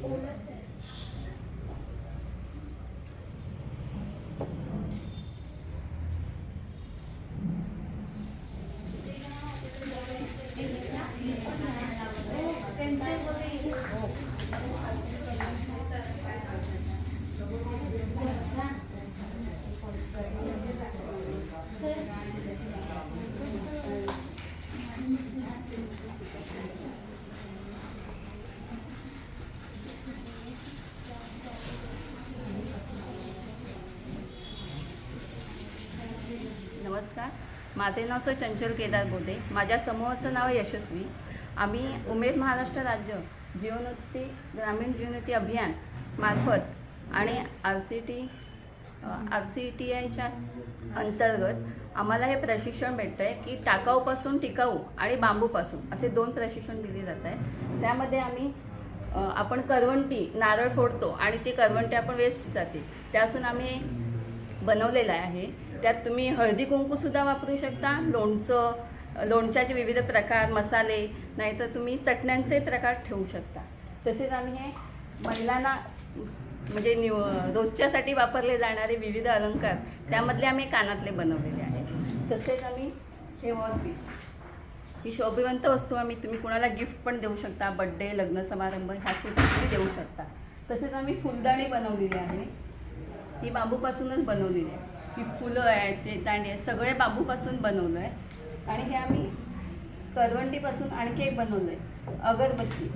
नमस्कार माझे नाव सर चंचल केदार बोधे माझ्या समूहाचं नाव आहे यशस्वी. आम्ही उमेद महाराष्ट्र राज्य जीवनोत्ती ग्रामीण जीवनोत्ती अभियान मार्फत आणि R C T R C T आयच्या अंतर्गत आम्हाला हे प्रशिक्षण भेटतं आहे की टाकाऊपासून टिकाऊ आणि बांबूपासून असे दोन प्रशिक्षण दिले जात आहेत. त्यामध्ये आम्ही आपण करवंटी नारळ फोडतो आणि ती करवंटी आपण वेस्ट जाते त्यासून आम्ही बनवलेला आहे. त्यात तुम्ही हळदी कुंकूसुद्धा वापरू शकता. लोणचं लोणच्याचे विविध प्रकार मसाले नाहीतर तुम्ही चटण्यांचे प्रकार ठेवू शकता. तसेच आम्ही हे महिलांना म्हणजे निव रोजच्यासाठी वापरले जाणारे विविध अलंकार त्यामधले आम्ही कानातले बनवलेले आहेत. तसेच आम्ही हे पीस ही शोभिवंत वस्तू आम्ही तुम्ही कुणाला गिफ्ट पण देऊ शकता. बड्डे लग्न समारंभ ह्या सुद्धा तुम्ही देऊ शकता. तसेच आम्ही फुलदाणी बनवलेली आहे. ही बांबूपासूनच बनवलेली आहे. ही फुलं आहेत ते दांडे आहेत सगळे बांबूपासून बनवलं आहे. आणि हे आम्ही करवंटीपासून आणखी एक बनवलं आहे अगरबत्ती.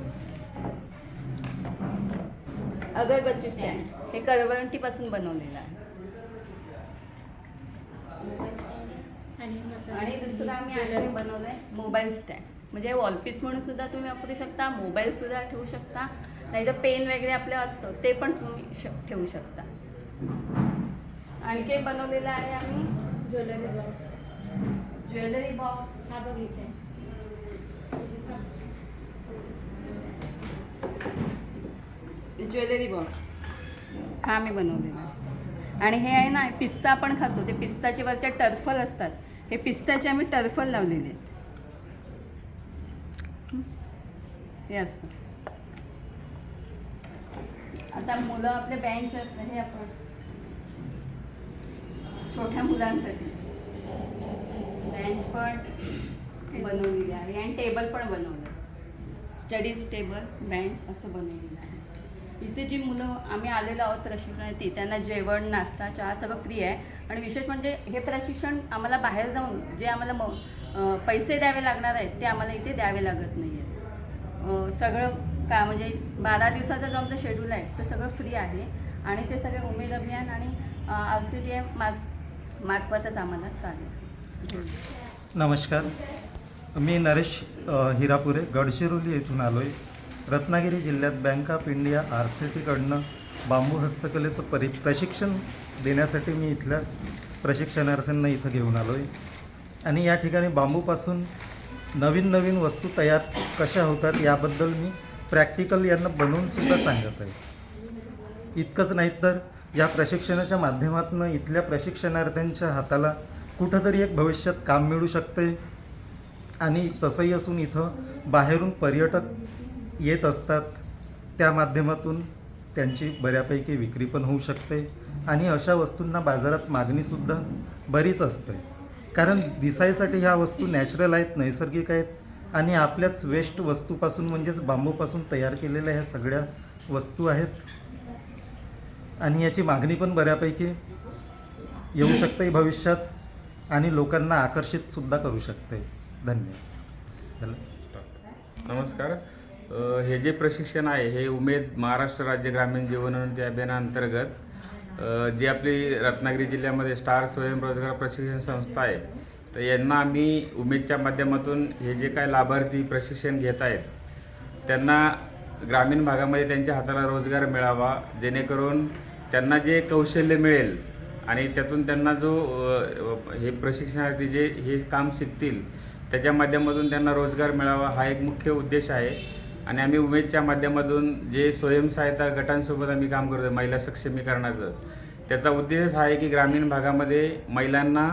अगरबत्ती स्टँड हे करवंटीपासून बनवलेलं आहे. आणि दुसरं आम्ही आणखी बनवलं आहे मोबाईल स्टँड म्हणजे वॉलपीस म्हणून सुद्धा तुम्ही वापरू शकता मोबाईलसुद्धा ठेवू शकता. नाही तर पेन वगैरे आपलं असतं ते पण तुम्ही श ठेवू शकता. आणखी एक बनवलेलं आहे आम्ही ज्वेलरी बॉक्स ज्वेलरी बॉक्स हा बघितलाय ज्वेलरी बॉक्स हा मी बनवलेला आहे. आणि हे आहे ना पिस्ता आपण खातो ते पिस्ताच्या वरच्या टर्फल असतात. हे पिस्ताचे आम्ही टर्फल लावलेले आहेत. हे असं. आता मुलं आपले बेंच असतं हे आपण छोट्या मुलांसाठी. बेंच पण बनवलेली आहे आणि टेबल पण बनवलं स्टडीज टेबल बेंच असं बनवलेलं आहे. इथे जी मुलं आम्ही आलेलो आहोत प्रशिक्षणार्थी त्यांना जेवण नाश्ता चहा सगळं फ्री आहे. आणि विशेष म्हणजे हे प्रशिक्षण आम्हाला बाहेर जाऊन जे आम्हाला म पैसे द्यावे लागणार आहेत ते आम्हाला इथे द्यावे लागत नाही आहेत. सगळं का म्हणजे बारा दिवसाचा जो आमचं शेड्यूल आहे तो सगळं फ्री आहे. आणि ते सगळे उमेद अभियान आणि आर सी टी एफ मार्फ मार्फतच आम्हाला चालेल. नमस्कार. मी नरेश हिरापुरे गडचिरोली येथून आलो आहे रत्नागिरी जिल्ह्यात Bank of India R C टीकडनं बांबू हस्तकलेचं परि प्रशिक्षण देण्यासाठी मी इथल्या प्रशिक्षणार्थ्यांना इथं घेऊन आलो आहे आणि या ठिकाणी बांबूपासून नवीन नवीन वस्तू तयार कशा होतात याबद्दल मी प्रॅक्टिकल यांना बनवूनसुद्धा सांगत आहे. इतकंच नाही तर या प्रशिक्षणाच्या माध्यमातून इथल्या प्रशिक्षणार्थ्यांच्या हाताला कुठंतरी एक भविष्यात काम मिळू शकते आणि तसंही असून इथं बाहेरून पर्यटक येत असतात. त्या माध्यमातून त्यांची बऱ्यापैकी विक्री पण होऊ शकते. आणि अशा वस्तूंना बाजारात मागणीसुद्धा बरीच असते. कारण दिसायसाठी ह्या वस्तू नॅचरल आहेत नैसर्गिक आहेत. आणि आपल्याच वेस्ट वस्तूपासून म्हणजेच बांबूपासून तयार केलेल्या ह्या सगळ्या वस्तू आहेत. आणि याची मागणी पण बऱ्यापैकी येऊ शकते भविष्यात आणि लोकांना आकर्षित सुद्धा करू शकते. धन्यवाद. नमस्कार. हे जे प्रशिक्षण आहे हे उमेद महाराष्ट्र राज्य ग्रामीण जीवनोन्नती अभियानाअंतर्गत जी आपली रत्नागिरी जिल्ह्यामध्ये स्टार स्वयंरोजगार प्रशिक्षण संस्था आहे तर यांना आम्ही उमेदच्या माध्यमातून हे जे काय लाभार्थी प्रशिक्षण घेत आहेत त्यांना ग्रामीण भागामध्ये त्यांच्या हाताला रोजगार मिळावा जेणेकरून त्यांना जे कौशल्य मिळेल आणि त्यातून त्यांना जो हे प्रशिक्षणार्थी जे हे काम शिकतील त्याच्या माध्यमातून त्यांना रोजगार मिळावा हा एक मुख्य उद्देश आहे. आणि आम्ही उमेदच्या माध्यमातून जे स्वयंसहायता गटांसोबत आम्ही काम करतो महिला सक्षमीकरणाचं त्याचा उद्देश हा आहे की ग्रामीण भागामध्ये महिलांना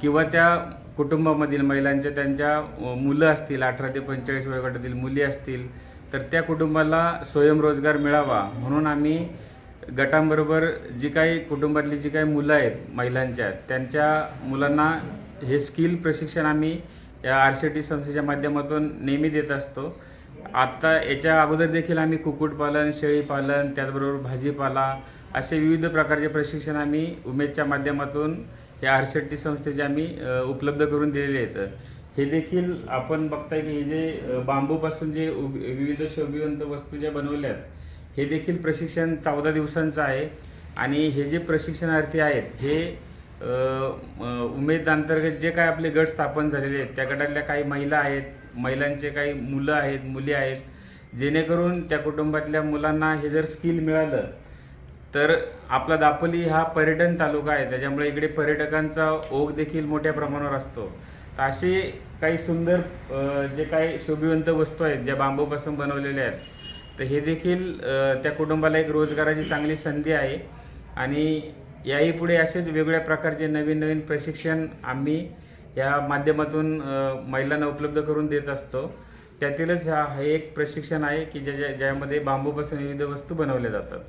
किंवा त्या कुटुंबामधील महिलांच्या त्यांच्या मुलं असतील अठरा ते पंचेचाळीस वयोगटातील मुली असतील तर त्या कुटुंबाला स्वयंरोजगार मिळावा म्हणून आम्ही गटांबरोबर जी काही कुटुंबातली जी काही मुलं आहेत महिलांच्या त्यांच्या मुलांना हे स्किल प्रशिक्षण आम्ही या आर सी टी संस्थेच्या माध्यमातून नेहमी देत असतो. आत्ता याच्या अगोदर देखील आम्ही कुक्कुटपालन शेळीपालन त्याचबरोबर भाजीपाला असे विविध प्रकारचे प्रशिक्षण आम्ही उमेदच्या माध्यमातून या आर सी टी संस्थेचे आम्ही उपलब्ध करून दिलेले आहेत. हे देखील आपण बघताय की हे जे बांबूपासून जे विविध शोभिवंत वस्तू ज्या बनवल्या आहेत हे देखील प्रशिक्षण चौदा दिवसांचं आहे. आणि हे जे प्रशिक्षणार्थी आहेत हे उमेद अंतर्गत जे काय आपले गट स्थापन झालेले आहेत त्या गटातल्या काही महिला आहेत महिलांचे काही मुलं आहेत मुली आहेत जेणेकरून त्या कुटुंबातल्या मुलांना हे जर स्किल मिळालं तर आपला दापोली हा पर्यटन तालुका आहे. त्याच्यामुळे इकडे पर्यटकांचा ओघ देखील मोठ्या प्रमाणावर असतो. तर असे काही सुंदर जे काही शोभिवंत वस्तू आहेत ज्या बांबूपासून बनवलेल्या आहेत तर हे देखील त्या कुटुंबाला एक रोजगाराची चांगली संधी आहे. आणि याही पुढे असेच वेगवेगळ्या प्रकारचे नवीन नवीन प्रशिक्षण आम्ही या माध्यमातून महिलांना उपलब्ध करून देत असतो. त्यातीलच हा हे एक प्रशिक्षण आहे की ज्या ज्या- ज्यामध्ये बांबूपासून विविध वस्तू बनवल्या जातात.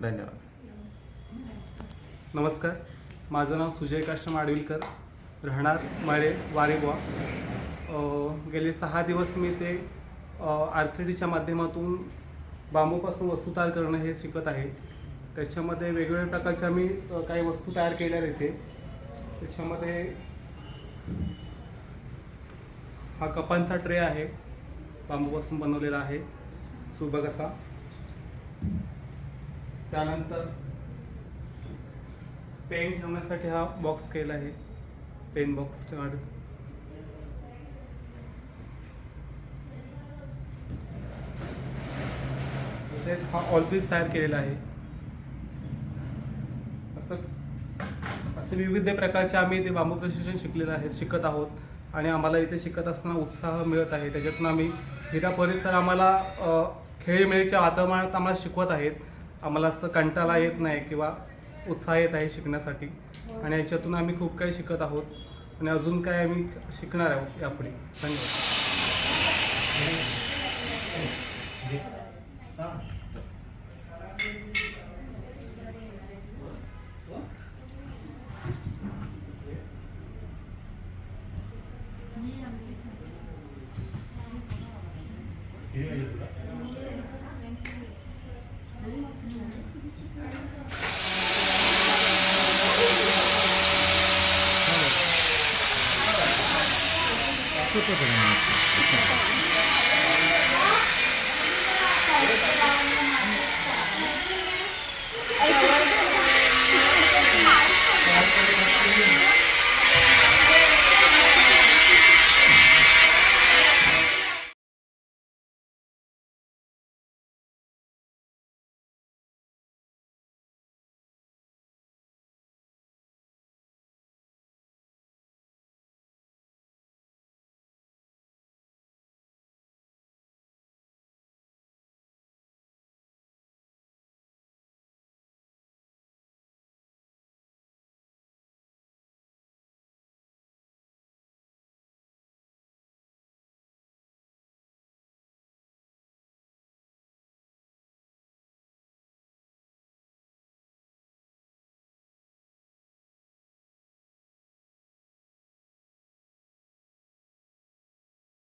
धन्यवाद. नमस्कार. माझं नाव सुजय काश्यम आडविलकर. राहणार माळे वारेबुवा. गेले सहा दिवस मी ते आर सी डीच्या माध्यमातून बांबूपासून वस्तू तयार करणं हे शिकत आहे. त्याच्यामध्ये वेगवेगळ्या प्रकारच्या मी काही वस्तू तयार केल्या आहेत इथे. त्याच्यामध्ये हा कपांचा ट्रे आहे. बांबूपासून बनवलेला आहे. सुबक असा त्यानंतर पेन ठेवण्यासाठी हा बॉक्स केला आहे. पेन बॉक्स तसेच हा ऑलपीस तयार केलेला आहे. असं असे विविध प्रकारचे आम्ही इथे बांबू प्रशिक्षण शिकलेलं आहे शिकत आहोत. आणि आम्हाला इथे शिकत असताना उत्साह मिळत आहे. त्याच्यातून आम्ही हिरा परिसर आम्हाला खेळीमेळीच्या वातावरणात आम्हाला शिकवत आहेत. आम्हाला असं कंटाळा येत नाही किंवा उत्साह येत आहे शिकण्यासाठी. आणि याच्यातून आम्ही खूप काही शिकत आहोत. आणि अजून काय आम्ही शिकणार आहोत यापुढे. धन्यवाद. ことじいですか。